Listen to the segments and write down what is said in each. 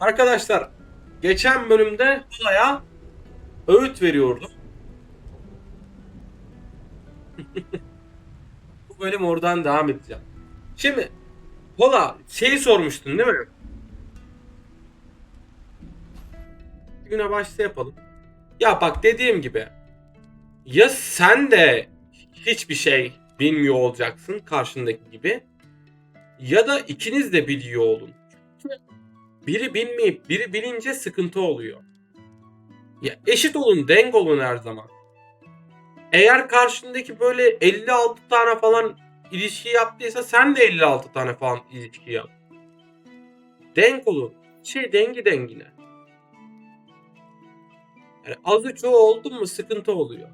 Arkadaşlar geçen bölümde olaya öğüt veriyordum. Bu bölüm oradan devam edeceğim. Şimdi Pola şeyi sormuştun değil mi? Güne başta yapalım. Ya bak dediğim gibi ya sen de hiçbir şey bilmiyor olacaksın karşındaki gibi ya da ikiniz de biliyor olun. Biri bilmeyip biri bilince sıkıntı oluyor. Ya eşit olun, denk olun her zaman. Eğer karşındaki böyle 56 tane falan ilişki yaptıysa sen de 56 tane falan ilişki yap. Denk olun. Şey dengi dengine. Yani azı çoğu oldu mu sıkıntı oluyor.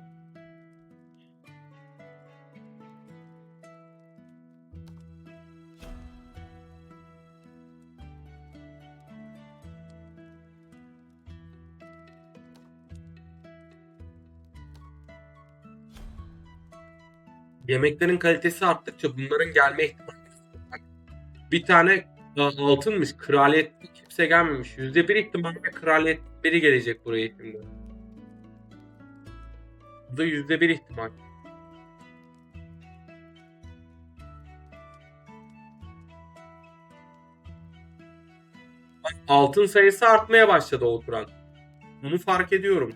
Yemeklerin kalitesi arttıkça bunların gelme ihtimali bir tane e, altınmış kraliyet kimse gelmemiş. Yüzde bir ihtimalle kraliyet biri gelecek buraya şimdi. Bu da yüzde bir ihtimal. Altın sayısı artmaya başladı oturan. Bunu fark ediyorum.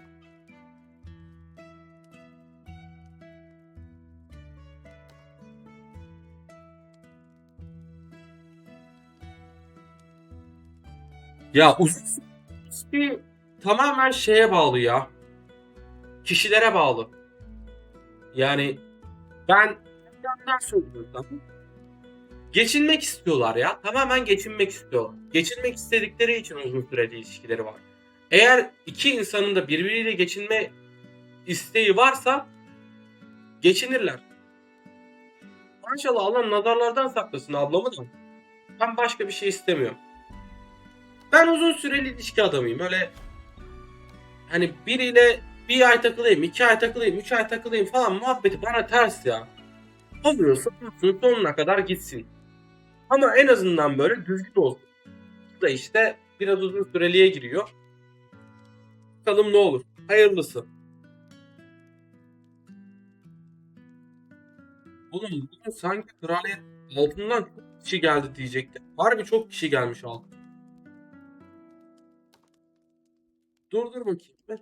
Ya uzun ilişki tamamen şeye bağlı ya. Kişilere bağlı. Yani ben yandan söylüyorum. Geçinmek istiyorlar ya. Tamamen geçinmek istiyorlar. Geçinmek istedikleri için uzun süreli ilişkileri var. Eğer iki insanın da birbiriyle geçinme isteği varsa geçinirler. Maşallah Allah nazarlardan saklasın ablamı da. Ben başka bir şey istemiyorum. Ben uzun süreli ilişki adamıyım. Öyle hani biriyle bir ay takılayım, iki ay takılayım, üç ay takılayım falan muhabbeti bana ters ya. Oluyorsa olsun sonuna kadar gitsin. Ama en azından böyle düzgün olsun. Bu da işte biraz uzun süreliğe giriyor. Bakalım ne olur. Hayırlısı. Oğlum bugün sanki kraliyet altından çok kişi geldi diyecektim. Harbi çok kişi gelmiş altın. Dur dur bakayım. Ver.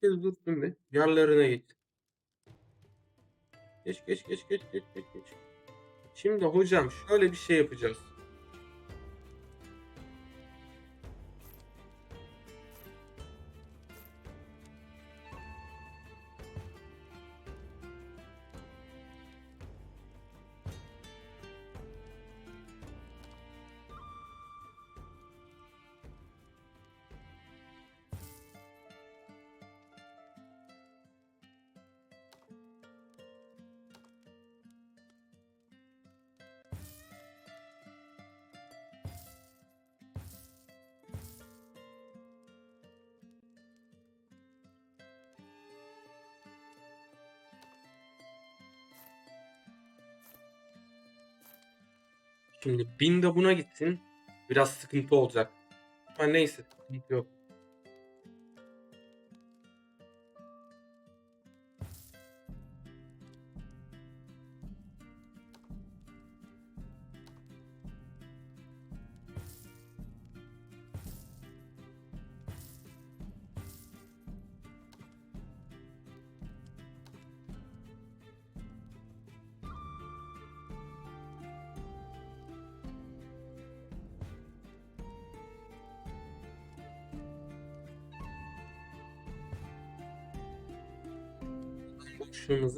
Kez dur şimdi. Yerlerine geç. Geç geç geç geç geç geç geç. Şimdi hocam şöyle bir şey yapacağız. Şimdi bin de buna gitsin. Biraz sıkıntı olacak. Ama neyse sıkıntı yok.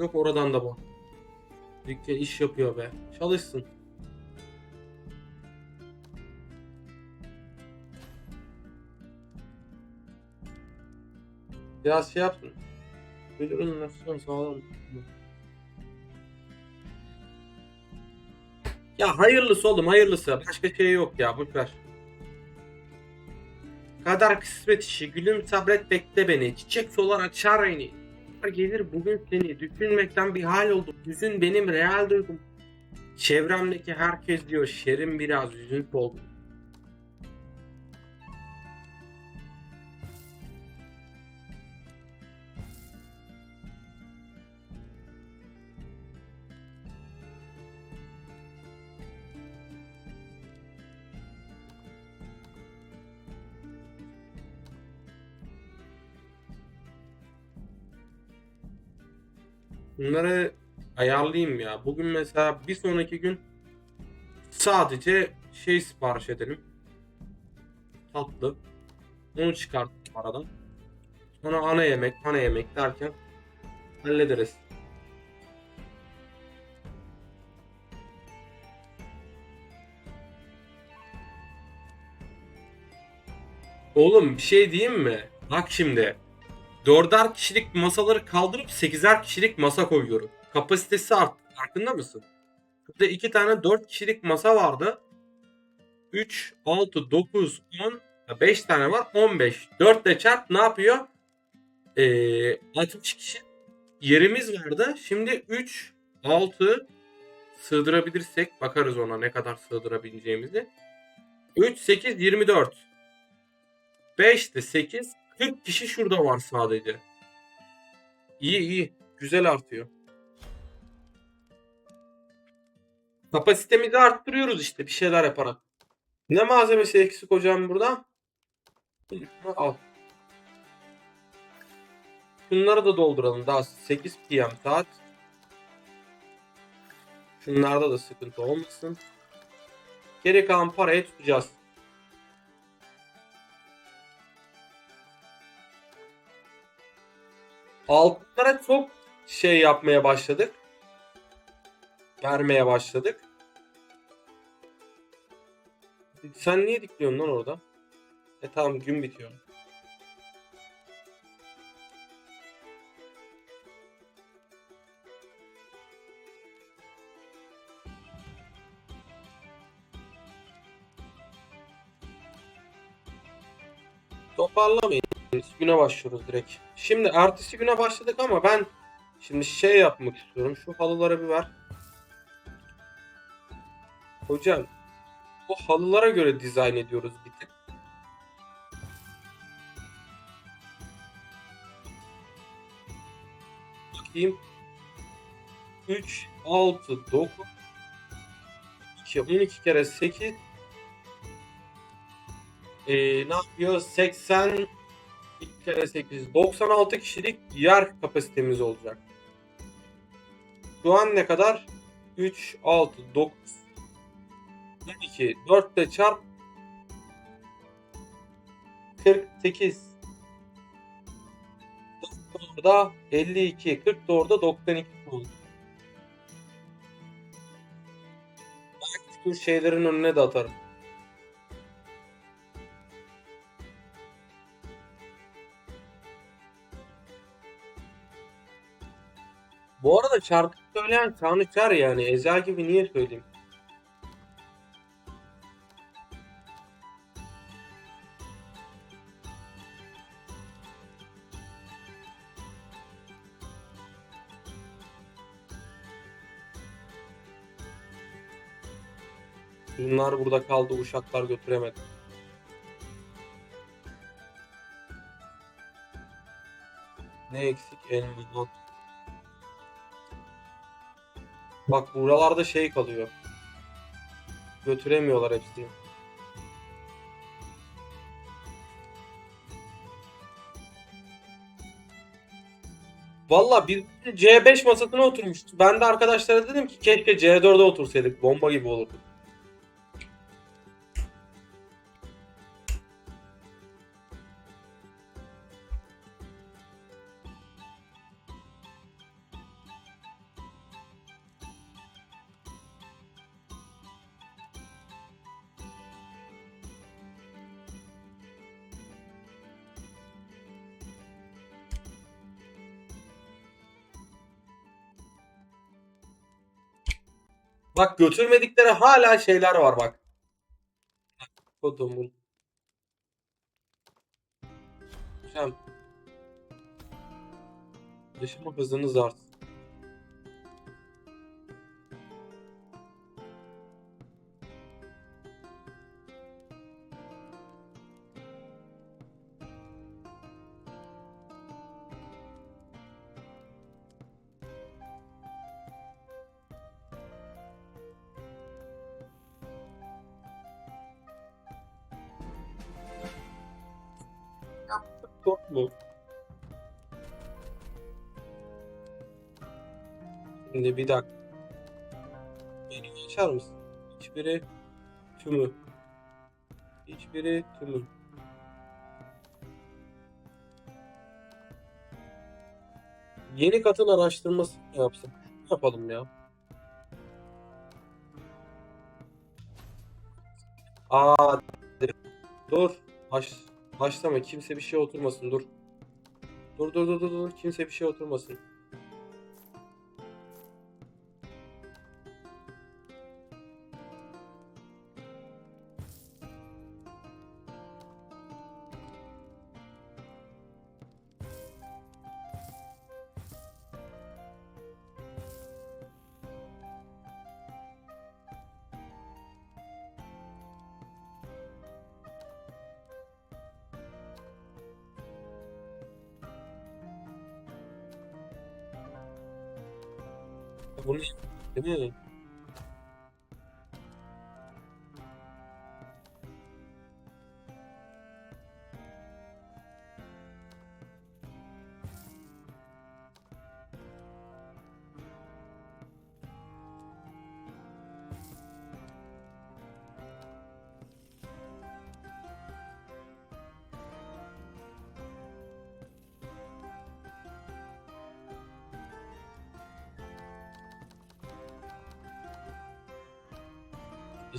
Yok. Oradan da bu. Dükkan iş yapıyor be. Çalışsın. Biraz şey yapsın. Müdürün nasıl sağlam. Ya hayırlısı oğlum hayırlısı. Başka şey yok ya boş ver. Kader kısmet işi. Gülüm sabret bekle beni. Çiçek solar açar beni. Gelir bugün seni. Düşünmekten bir hal oldum. Hüzün benim real duygum. Çevremdeki herkes diyor şerim biraz üzüntü oldu. Bunları ayarlayayım ya. Bugün mesela bir sonraki gün sadece şey sipariş edelim. Tatlı. Onu çıkarttık aradan. Sonra ana yemek, ana yemek derken hallederiz. Oğlum bir şey diyeyim mi? Bak şimdi. Dörder kişilik masaları kaldırıp sekizer kişilik masa koyuyorum. Kapasitesi arttı. Farkında mısın? Burada iki tane dört kişilik masa vardı. 3, 6, 9, 10, 5 tane var. 15. 4 ile çarp ne yapıyor? Ee, 60 kişi yerimiz vardı. Şimdi 3, 6 sığdırabilirsek bakarız ona ne kadar sığdırabileceğimizi. 3, 8, 24. 5 de 8. 40 kişi şurada var sadece. İyi iyi. Güzel artıyor. Kapasitemizi arttırıyoruz işte bir şeyler yaparak. Ne malzemesi eksik hocam burada? Al. Şunları da dolduralım. Daha 8 PM saat. Şunlarda da sıkıntı olmasın. Geri kalan parayı tutacağız. Altınlara çok şey yapmaya başladık. Vermeye başladık. Sen niye dikliyorsun lan orada? E tamam gün bitiyor. Toparlamayın. Ertesi güne başlıyoruz direkt. Şimdi ertesi güne başladık ama ben şimdi şey yapmak istiyorum. Şu halıları bir ver. Hocam bu halılara göre dizayn ediyoruz bir tık. Bakayım. 3, 6, 9, 2, 12 kere 8 ee, ne yapıyor? 80 2 kere 8 96 kişilik yer kapasitemiz olacak. Şu an ne kadar? 3, 6, 9, 12, 4 ile çarp 48 orada 52, 40 da orada 92 oldu. Belki şeylerin önüne de atarım. Bu arada şarkı söyleyen Tanrıçar yani. Ezel gibi niye söyleyeyim? Bunlar burada kaldı, uşaklar götüremedi. Ne eksik? Elma. Bak buralarda şey kalıyor. Götüremiyorlar hepsini. Valla bir C5 masasına oturmuştu. Ben de arkadaşlara dedim ki keşke C4'e otursaydık. Bomba gibi olurdu. Bak götürmedikleri hala şeyler var bak. Kodumun. Hocam. Yaşama hızınız artsın. Bir dakika. Beni açar mısın? Hiçbiri tümü. Hiçbiri tümü. Yeni katın araştırması mı yapsak? Ne yapalım ya? Aa, dur. Baş, başlama. Kimse bir şey oturmasın. Dur. Dur dur dur dur dur. Kimse bir şey oturmasın.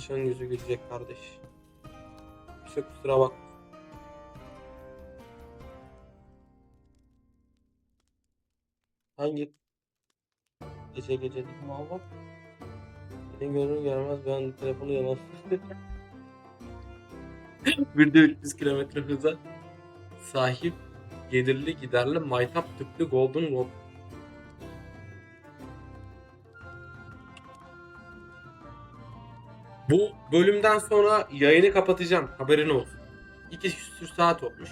Dışarı yüzü gülecek kardeş. Kimse kusura bak. Hangi gece gece dedim ama Seni görür görmez ben telefonu yalan Bir de 300 kilometre hıza sahip gelirli giderli maytap tüplü golden gold Bu bölümden sonra yayını kapatacağım. Haberin olsun. İki küsür saat olmuş.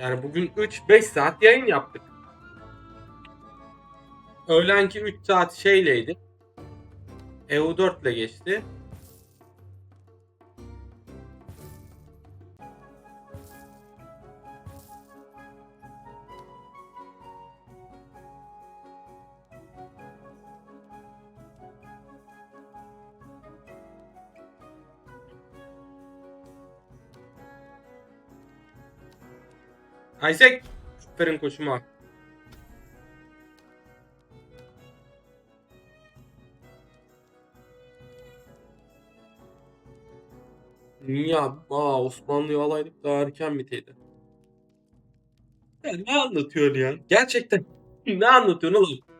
Yani bugün 3-5 saat yayın yaptık. Öğlenki 3 saat şeyleydi. EU4 ile geçti. Isaac. Aferin. Niye abi? Aa Osmanlı'yı alaydık daha erken biteydi. Ya ne anlatıyorsun ya? Gerçekten ne anlatıyorsun oğlum?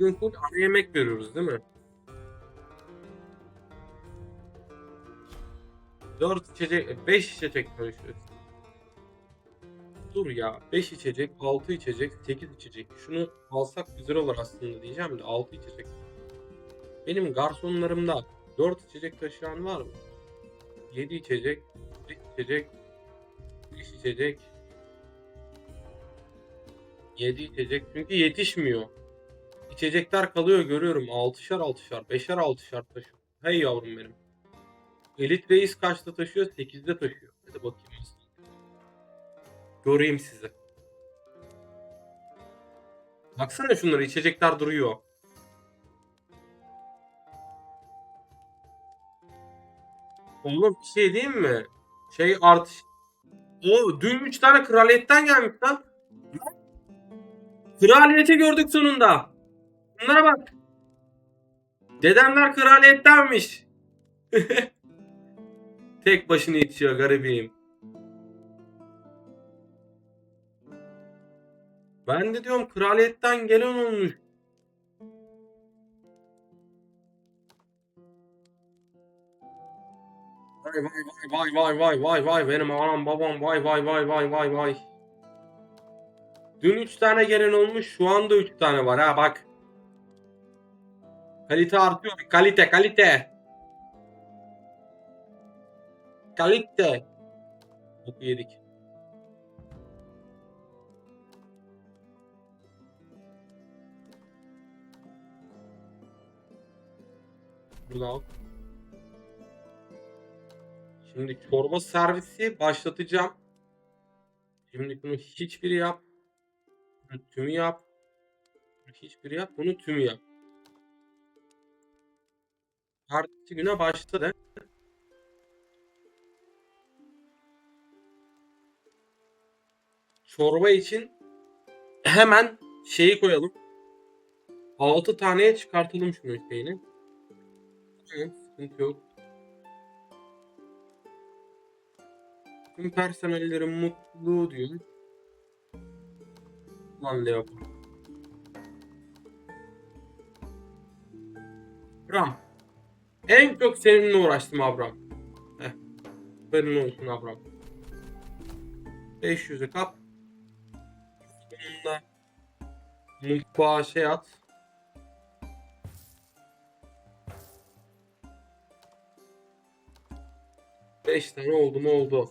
Bugün full ana yemek veriyoruz değil mi? 4 içecek, 5 içecek karışıyoruz. Dur ya, 5 içecek, 6 içecek, 8 içecek. Şunu alsak güzel olur aslında diyeceğim de 6 içecek. Benim garsonlarımda 4 içecek taşıyan var mı? 7 içecek, 5 içecek, 5 içecek, 7 içecek çünkü yetişmiyor. İçecekler kalıyor görüyorum. 6'şar 6'şar, 5'er 6'şar taşıyor. Hey yavrum benim. Elit Reis kaçta taşıyor? 8'de taşıyor. Hadi bakayım. Göreyim sizi. Baksana şunlara içecekler duruyor. Oğlum bir şey diyeyim mi? Şey artış. O dün 3 tane kraliyetten gelmiş lan. Kraliyeti gördük sonunda. Bunlara bak. Dedemler kraliyettenmiş. Tek başına içiyor garibim. Ben de diyorum kraliyetten gelen olmuş. Vay vay vay vay vay vay vay benim anam babam vay vay vay vay vay vay. Dün 3 tane gelen olmuş şu anda 3 tane var ha bak. Kalite artıyor. Kalite, kalite. Kalite. Boku yedik. Buradan. Şimdi çorba servisi başlatacağım. Şimdi bunu hiçbiri yap. Bunu tümü yap. Bunu hiçbiri yap. Bunu tümü yap. Ertesi güne başladı. Çorba için hemen şeyi koyalım. 6 taneye çıkartalım şunu şeyini. Evet, sıkıntı yok. Tüm personellerin mutlu diyor. Lan Leo. Abram. En çok seninle uğraştım Abram. Heh. Benim olsun Abram. 500'ü kap. Bununla mutfağa şey at. Beş tane oldu mu oldu.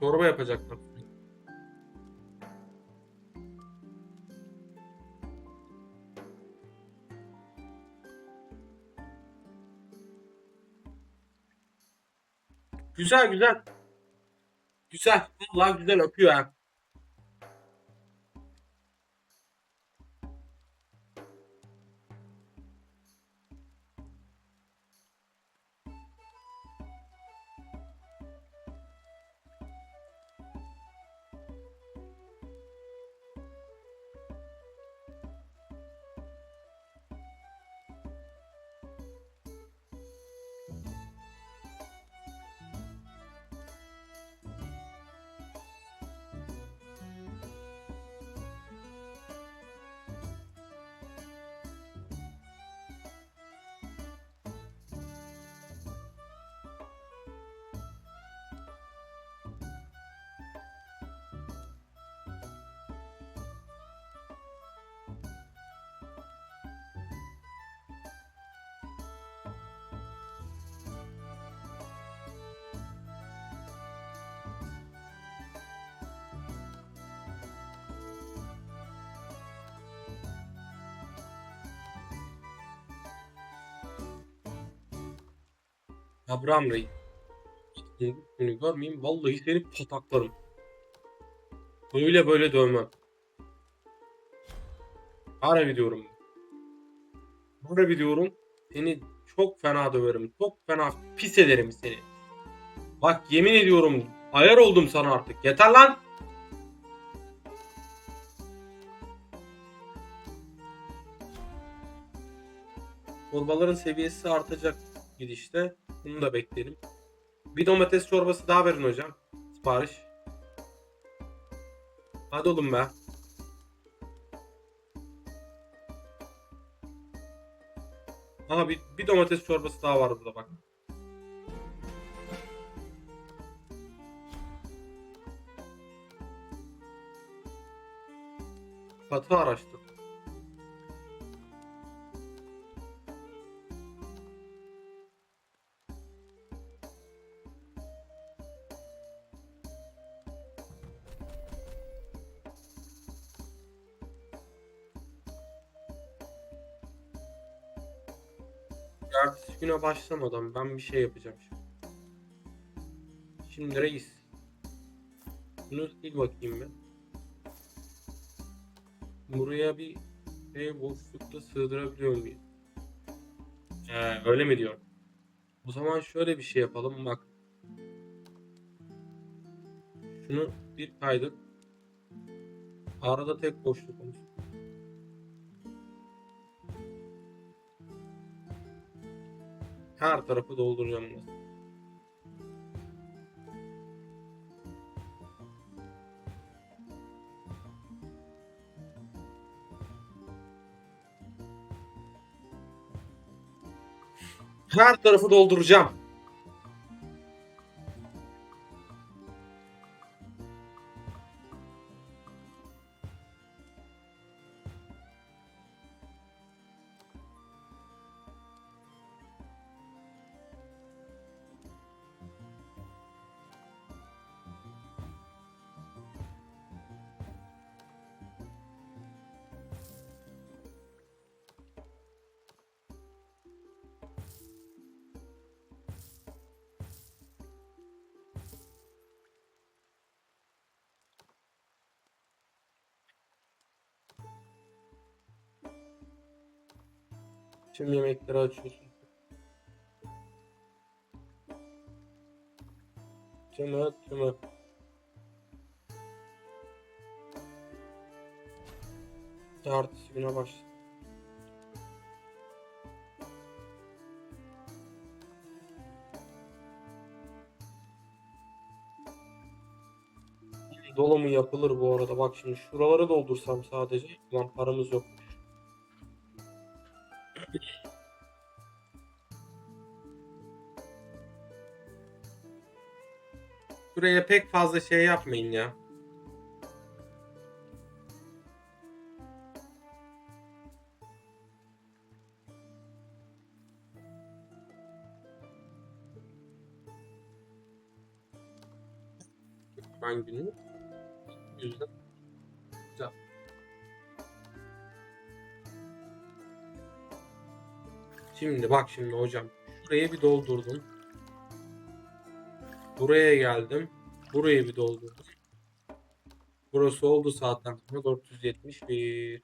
Çorba yapacaklar. Güzel güzel. Güzel. Vallahi güzel akıyor ha. Abraham Bey. Seni görmeyeyim. Vallahi seni pataklarım. Böyle böyle dövmem. Harbi diyorum. Harbi diyorum. Seni çok fena döverim. Çok fena pis ederim seni. Bak yemin ediyorum ayar oldum sana artık. Yeter lan. Çorbaların seviyesi artacak gidişte. Bunu da bekleyelim. Bir domates çorbası daha verin hocam. Sipariş. Hadi oğlum be. Aha bir, bir domates çorbası daha var burada bak. Katı araçtır. Ertesi güne başlamadan ben bir şey yapacağım şimdi. Şimdi reis. Bunu sil bakayım ben. Buraya bir şey boşlukta sığdırabiliyor muyum? Ee, öyle mi diyor? O zaman şöyle bir şey yapalım bak. Şunu bir kaydık. Arada tek boşluk olsun. Her tarafı dolduracağım bunu. Her tarafı dolduracağım. Tüm yemekleri açıyorsun. Tümü tümü. Ertesi güne başla. Dolumu yapılır bu arada. Bak şimdi şuraları doldursam sadece. Ulan paramız yok. Buraya pek fazla şey yapmayın ya. Ben günü yüzde. Şimdi bak şimdi hocam. Şurayı bir doldurdum. Buraya geldim. Burayı bir doldurdum. Burası oldu zaten. 471.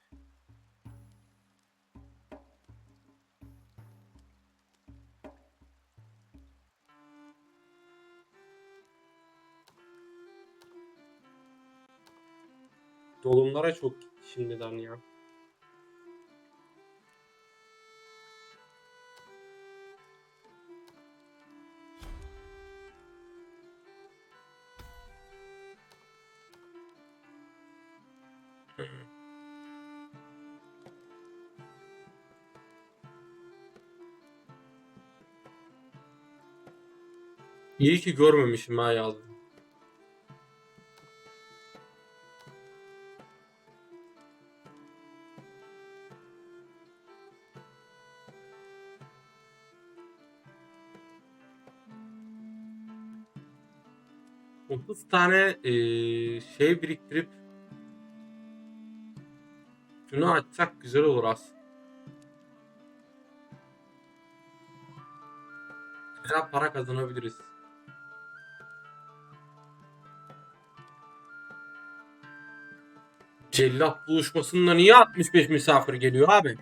Dolumlara çok gitti şimdiden ya. İyi ki görmemişim ha yazdım. Otuz tane eee, şey biriktirip şunu açsak güzel olur aslında. Güzel para kazanabiliriz. Cellat buluşmasında niye 65 misafir geliyor abi?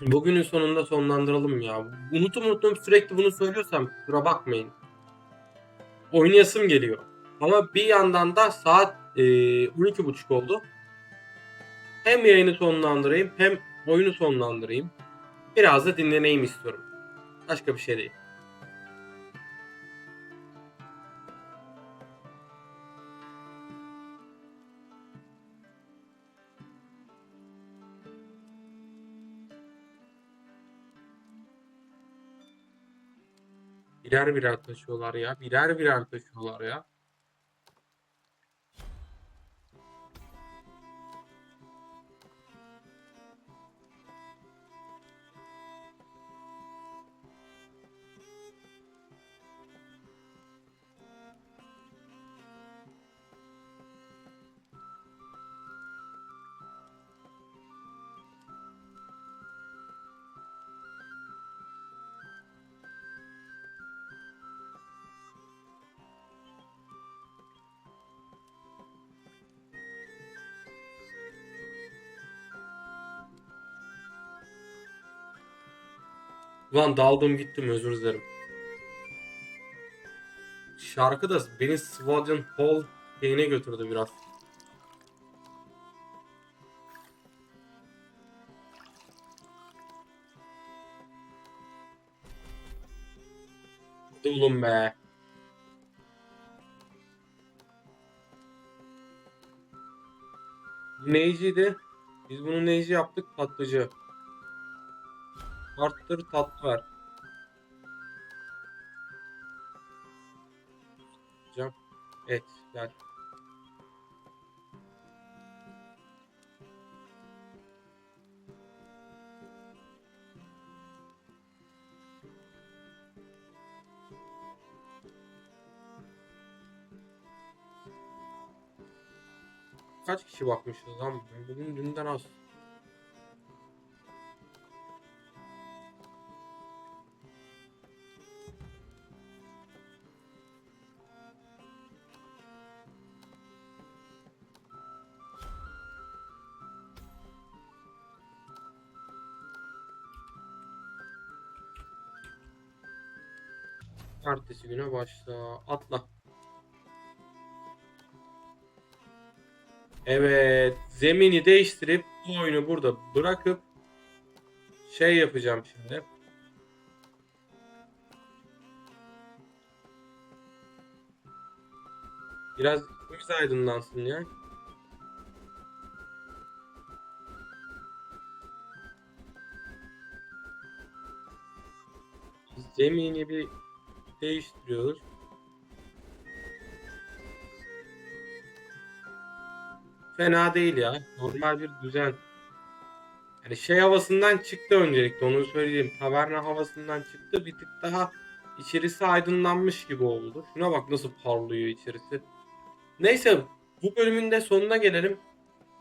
Bugünün sonunda sonlandıralım ya. Unutum unutum sürekli bunu söylüyorsam kusura bakmayın. Oynayasım geliyor. Ama bir yandan da saat e, 12.30 oldu. Hem yayını sonlandırayım hem oyunu sonlandırayım. Biraz da dinleneyim istiyorum. Başka bir şey değil. Birer birer taşıyorlar ya. Birer birer taşıyorlar ya. Ulan daldım gittim özür dilerim. şarkı da beni Swaddling Hall şeyine götürdü biraz. Oğlum be. Neyciydi? Biz bunu neyci yaptık? Tatlıcı. Arttır tatlı ver. Hocam. Et gel. Kaç kişi bakmışız lan? Bugün dünden az. Güne başla. Atla. Evet. Zemini değiştirip bu oyunu burada bırakıp şey yapacağım şimdi. Biraz göz aydınlansın ya. Zemini bir değiştiriyoruz. Fena değil ya. Normal bir düzen. Yani şey havasından çıktı öncelikle onu söyleyeyim. Taverna havasından çıktı. Bir tık daha içerisi aydınlanmış gibi oldu. Şuna bak nasıl parlıyor içerisi. Neyse bu bölümün de sonuna gelelim.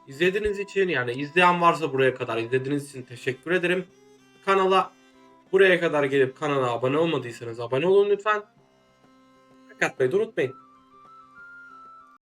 İzlediğiniz için yani izleyen varsa buraya kadar izlediğiniz için teşekkür ederim. Kanala buraya kadar gelip kanala abone olmadıysanız abone olun lütfen. Like atmayı da unutmayın.